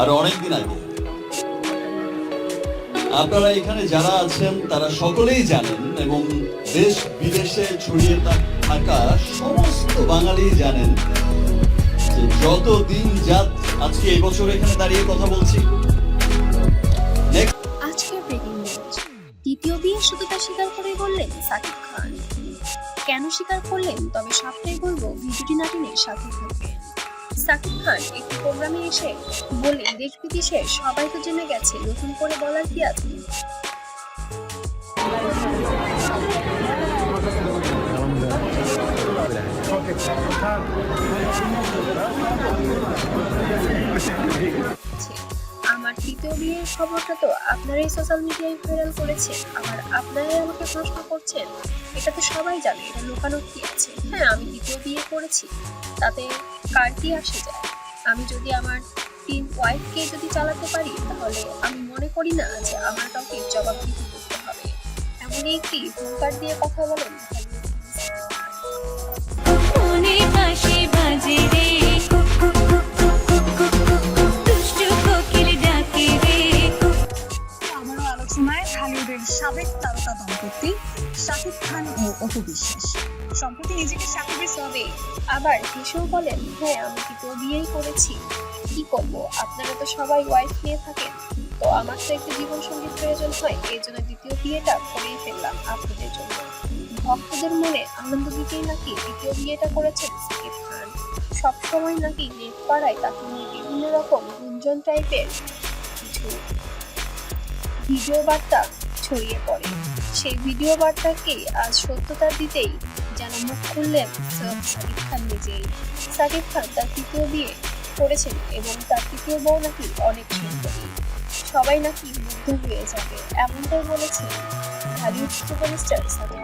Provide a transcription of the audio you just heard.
আর অনেকদিন আগে। আপনারা এখানে যারা আছেন, তারা সকলেই জানেন এবং দেশ বিদেশে ছড়িয়ে থাকা সমস্ত বাঙালি জানেন যে যত দিন যাত, আজকে এই বছর এখানে দাঁড়িয়ে কথা বলছি। দ্বিতীয় বিয়ে স্বীকার করে বললেন সাকিব খান। কেন স্বীকার করলেন? তবে সবটাই বলব ভিডিওটি নাটিনের সাথে থাকবেন। সাকিব খান একটি প্রোগ্রামে এসে বলে দেশ বিদেশে সবাই তো জেনে গেছে, নতুন করে বলার কি আছে আছে। আমার তৃতীয় বিয়ের খবরটা তো আপনারাই সোশ্যাল মিডিয়ায় ভাইরাল করেছেন। আবার আপনারাই আমাকে প্রশ্ন করছেন, এটা তো সবাই জানে, এটা লুকানোর কি আছে? হ্যাঁ আমি দ্বিতীয় বিয়ে করেছি, তাতে কার কি আসে যায়? আমি যদি আমার তিন ওয়াইফকে যদি চালাতে পারি, তাহলে আমি মনে করি না যে আমার কাউকে জবাবদিহি করতে হবে। এমনই একটি হুঙ্কার দিয়ে কথা বলেন ঢালিউডের সাবেক তারকা দম্পতি শাকিব খান ও অপু বিশ্বাস। সম্প্রতি নিজেকে সাকিবের তবে আবার হেসেও বলেন হ্যাঁ আমি দ্বিতীয় বিয়েই করেছি? কি করব? আপনারা তো সবাই ওয়াইফ নিয়ে থাকেন। তো আমার তো একটু জীবন সংগীত প্রয়োজন হয় এই জন্য দ্বিতীয় বিয়েটা করেই ফেললাম আপনাদের জন্য। ভক্তদের মনে আনন্দ দিতেই নাকি দ্বিতীয় বিয়েটা করেছেন সাকিব খান। সবসময় নাকি নেট পাড়ায় তাকে নিয়ে বিভিন্ন রকম গুঞ্জন টাইপের কিছু ভিডিও বার্তা ছড়িয়ে পড়ে। সেই ভিডিও বার্তাকে আজ সত্যতা দিতেই যেন মুখ খুললেন শাকিব খান নিজেই। শাকিব খান তার তৃতীয় বিয়ে করেছেন এবং তার তৃতীয় বউ নাকি অনেক সুন্দরী সবাই নাকি মুগ্ধ হয়ে যাবে, এমনটাই বলেছেন ঢালিউড সুপারস্টার সাকিব